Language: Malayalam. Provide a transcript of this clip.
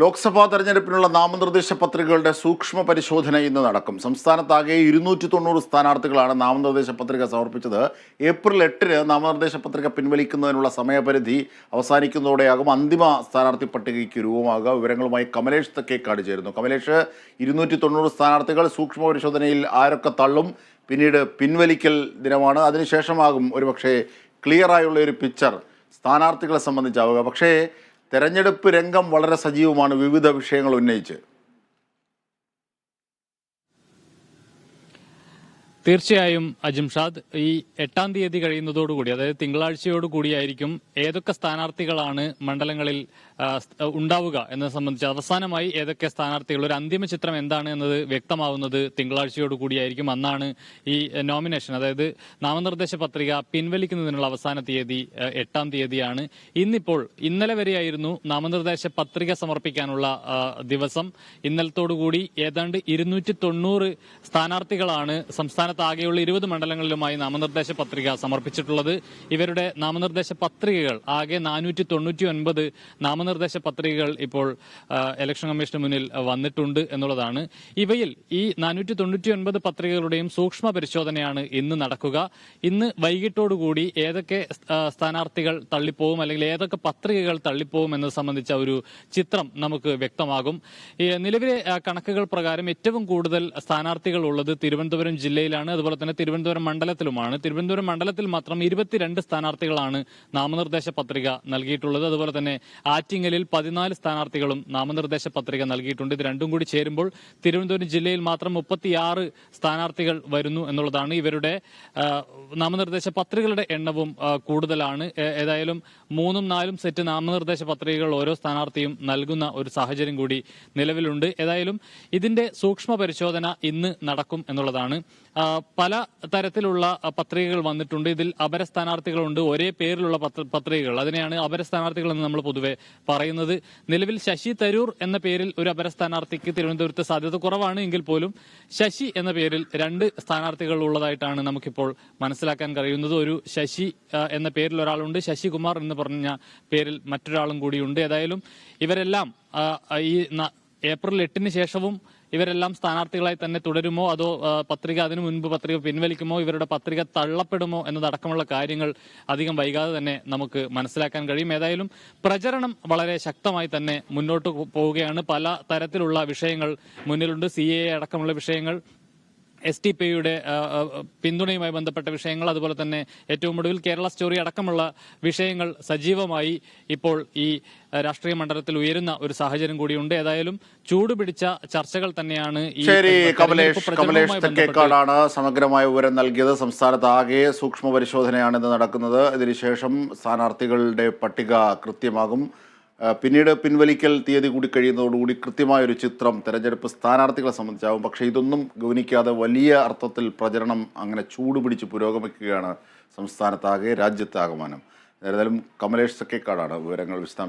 ലോക്സഭാ തെരഞ്ഞെടുപ്പിനുള്ള നാമനിർദ്ദേശ പത്രികകളുടെ സൂക്ഷ്മ പരിശോധന ഇന്ന് നടക്കും. സംസ്ഥാനത്താകെ ഇരുന്നൂറ്റി തൊണ്ണൂറ് സ്ഥാനാർത്ഥികളാണ് നാമനിർദ്ദേശ പത്രിക സമർപ്പിച്ചത്. ഏപ്രിൽ എട്ടിന് നാമനിർദ്ദേശ പത്രിക പിൻവലിക്കുന്നതിനുള്ള സമയപരിധി അവസാനിക്കുന്നതോടെയാകും അന്തിമ സ്ഥാനാർത്ഥി പട്ടികയ്ക്ക് രൂപമാകുക. വിവരങ്ങളുമായി കമലേഷ് തെക്കേക്കാട് ചേരുന്നു. കമലേഷ് ഇരുന്നൂറ്റി തൊണ്ണൂറ് സ്ഥാനാർത്ഥികൾ സൂക്ഷ്മ പരിശോധനയിൽ ആരൊക്കെ തള്ളും? പിന്നീട് പിൻവലിക്കൽ ദിനമാണ്. അതിനുശേഷമാകും ഒരുപക്ഷെ ക്ലിയറായുള്ള ഒരു പിക്ചർ സ്ഥാനാർത്ഥികളെ സംബന്ധിച്ചാവുക. പക്ഷേ തെരഞ്ഞെടുപ്പ് രംഗം വളരെ സജീവമാണ്. വിവിധ വിഷയങ്ങൾ ഉന്നയിച്ച്. തീർച്ചയായും അജിംഷാദ് ഈ എട്ടാം തീയതി കഴിയുന്നതോടുകൂടി അതായത് തിങ്കളാഴ്ചയോട് കൂടിയായിരിക്കും ഏതൊക്കെ സ്ഥാനാർത്ഥികളാണ് മണ്ഡലങ്ങളിൽ ഉണ്ടാവുക എന്നത് സംബന്ധിച്ച് അവസാനമായി ഏതൊക്കെ സ്ഥാനാർത്ഥികൾ ഒരു അന്തിമ ചിത്രം എന്താണ് എന്നത് വ്യക്തമാവുന്നത് തിങ്കളാഴ്ചയോട് കൂടിയായിരിക്കും അന്നാണ് ഈ നോമിനേഷൻ. അതായത് നാമനിർദ്ദേശ പത്രിക പിൻവലിക്കുന്നതിനുള്ള അവസാന തീയതി എട്ടാം തീയതിയാണ്. ഇന്നിപ്പോൾ ഇന്നലെ വരെയായിരുന്നു നാമനിർദ്ദേശ പത്രിക സമർപ്പിക്കാനുള്ള ദിവസം. ഇന്നലത്തോടുകൂടി ഏതാണ്ട് ഇരുന്നൂറ്റി തൊണ്ണൂറ് സ്ഥാനാർത്ഥികളാണ് സംസ്ഥാനത്ത് ആകെയുള്ള ഇരുപത് മണ്ഡലങ്ങളിലുമായി നാമനിർദ്ദേശ പത്രിക സമർപ്പിച്ചിട്ടുള്ളത്. ഇവരുടെ നാമനിർദ്ദേശ പത്രികകൾ ആകെ നാനൂറ്റി തൊണ്ണൂറ്റി ഒൻപത് നാമനിർദ്ദേശ പത്രികകൾ ഇപ്പോൾ ഇലക്ഷൻ കമ്മീഷന് മുന്നിൽ വന്നിട്ടുണ്ട് എന്നുള്ളതാണ്. ഇവയിൽ ഈ നാനൂറ്റി തൊണ്ണൂറ്റി ഒൻപത് പത്രികകളുടെയും സൂക്ഷ്മ പരിശോധനയാണ് ഇന്ന് നടക്കുക. ഇന്ന് വൈകിട്ടോടുകൂടി ഏതൊക്കെ സ്ഥാനാർത്ഥികൾ തള്ളിപ്പോവും അല്ലെങ്കിൽ ഏതൊക്കെ പത്രികകൾ തള്ളിപ്പോവും എന്നത് സംബന്ധിച്ച ഒരു ചിത്രം നമുക്ക് വ്യക്തമാകും. നിലവിലെ കണക്കുകൾ പ്രകാരം ഏറ്റവും കൂടുതൽ സ്ഥാനാർത്ഥികൾ ഉള്ളത് തിരുവനന്തപുരം ജില്ലയിലാണ്. അതുപോലെ തന്നെ തിരുവനന്തപുരം മണ്ഡലത്തിലുമാണ്. തിരുവനന്തപുരം മണ്ഡലത്തിൽ മാത്രം ഇരുപത്തിരണ്ട് സ്ഥാനാർത്ഥികളാണ് നാമനിർദ്ദേശ പത്രിക നൽകിയിട്ടുള്ളത്. അതുപോലെ തന്നെ ആറ്റിങ്ങലിൽ പതിനാല് സ്ഥാനാർത്ഥികളും നാമനിർദ്ദേശ പത്രിക നൽകിയിട്ടുണ്ട്. ഇത് രണ്ടും കൂടി ചേരുമ്പോൾ തിരുവനന്തപുരം ജില്ലയിൽ മാത്രം മുപ്പത്തിയാറ് സ്ഥാനാർത്ഥികൾ വരുന്നു എന്നുള്ളതാണ് ഇവരുടെ നാമനിർദ്ദേശ പത്രികകളുടെ എണ്ണവും കൂടുതലാണ്. ഏതായാലും മൂന്നും നാലും സെറ്റ് നാമനിർദ്ദേശ പത്രികകൾ ഓരോ സ്ഥാനാർത്ഥിയും നൽകുന്ന ഒരു സാഹചര്യം കൂടി നിലവിലുണ്ട്. ഏതായാലും ഇതിന്റെ സൂക്ഷ്മ പരിശോധന ഇന്ന് നടക്കും എന്നുള്ളതാണ്. പല തരത്തിലുള്ള പത്രികകൾ വന്നിട്ടുണ്ട്. ഇതിൽ അപര സ്ഥാനാർത്ഥികളുണ്ട്. ഒരേ പേരിലുള്ള പത്ര- പത്രികകൾ. അതിനെയാണ് അപര സ്ഥാനാർത്ഥികൾ എന്ന് നമ്മൾ പൊതുവെ പറയുന്നത്. നിലവിൽ ശശി തരൂർ എന്ന പേരിൽ ഒരു അപര സ്ഥാനാർത്ഥിക്ക് തിരുവനന്തപുരത്ത് സാധ്യത കുറവാണ് എങ്കിൽ പോലും ശശി എന്ന പേരിൽ രണ്ട് സ്ഥാനാർത്ഥികൾ ഉള്ളതായിട്ടാണ് നമുക്കിപ്പോൾ മനസ്സിലാക്കാൻ കഴിയുന്നത്. ഒരു ശശി എന്ന പേരിൽ ഒരാളുണ്ട്. ശശികുമാർ എന്ന് പറഞ്ഞ പേരിൽ മറ്റൊരാളും കൂടിയുണ്ട്. ഏതായാലും ഇവരെല്ലാം ഈ ഏപ്രിൽ എട്ടിന് ശേഷവും ഇവരെല്ലാം സ്ഥാനാർത്ഥികളായി തന്നെ തുടരുമോ? അതോ പത്രിക അതിനു മുൻപ് പത്രിക പിൻവലിക്കുമോ? ഇവരുടെ പത്രിക തള്ളപ്പെടുമോ എന്നതടക്കമുള്ള കാര്യങ്ങൾ അധികം വൈകാതെ തന്നെ നമുക്ക് മനസ്സിലാക്കാൻ കഴിയും. ഏതായാലും പ്രചരണം വളരെ ശക്തമായി തന്നെ മുന്നോട്ട് പോവുകയാണ്. പല തരത്തിലുള്ള വിഷയങ്ങൾ മുന്നിലുണ്ട്. സി അടക്കമുള്ള വിഷയങ്ങൾ എസ് ടി പിയുടെ പിന്തുണയുമായി ബന്ധപ്പെട്ട വിഷയങ്ങൾ അതുപോലെ തന്നെ ഏറ്റവും ഒടുവിൽ കേരള സ്റ്റോറി അടക്കമുള്ള വിഷയങ്ങൾ സജീവമായി ഇപ്പോൾ ഈ രാഷ്ട്രീയ മണ്ഡലത്തിൽ ഉയരുന്ന ഒരു സാഹചര്യം കൂടിയുണ്ട്. ഏതായാലും ചൂടുപിടിച്ച ചർച്ചകൾ തന്നെയാണ് ശരി കമലേഷ് കമലേഷ് തെക്കേക്കാടാണ് സമഗ്രമായ വിവരം നൽകിയത്. സംസ്ഥാനത്ത് ആകെ സൂക്ഷ്മ പരിശോധനയാണ് ഇന്ന് നടക്കുന്നത്. ഇതിനുശേഷം സ്ഥാനാർത്ഥികളുടെ പട്ടിക കൃത്യമാകും. പിന്നീട് പിൻവലിക്കൽ തീയതി കൂടി കഴിയുന്നതോടുകൂടി കൃത്യമായൊരു ചിത്രം തെരഞ്ഞെടുപ്പ് സ്ഥാനാർത്ഥികളെ സംബന്ധിച്ചാവും. പക്ഷേ ഇതൊന്നും ഗൗനിക്കാതെ വലിയ അർത്ഥത്തിൽ പ്രചരണം അങ്ങനെ ചൂടുപിടിച്ച് പുരോഗമിക്കുകയാണ് സംസ്ഥാനത്താകെ രാജ്യത്താകമാനം. ഏതായാലും കമലേഷ് സക്കേക്കാടാണ് വിവരങ്ങൾ വിശദാംശം.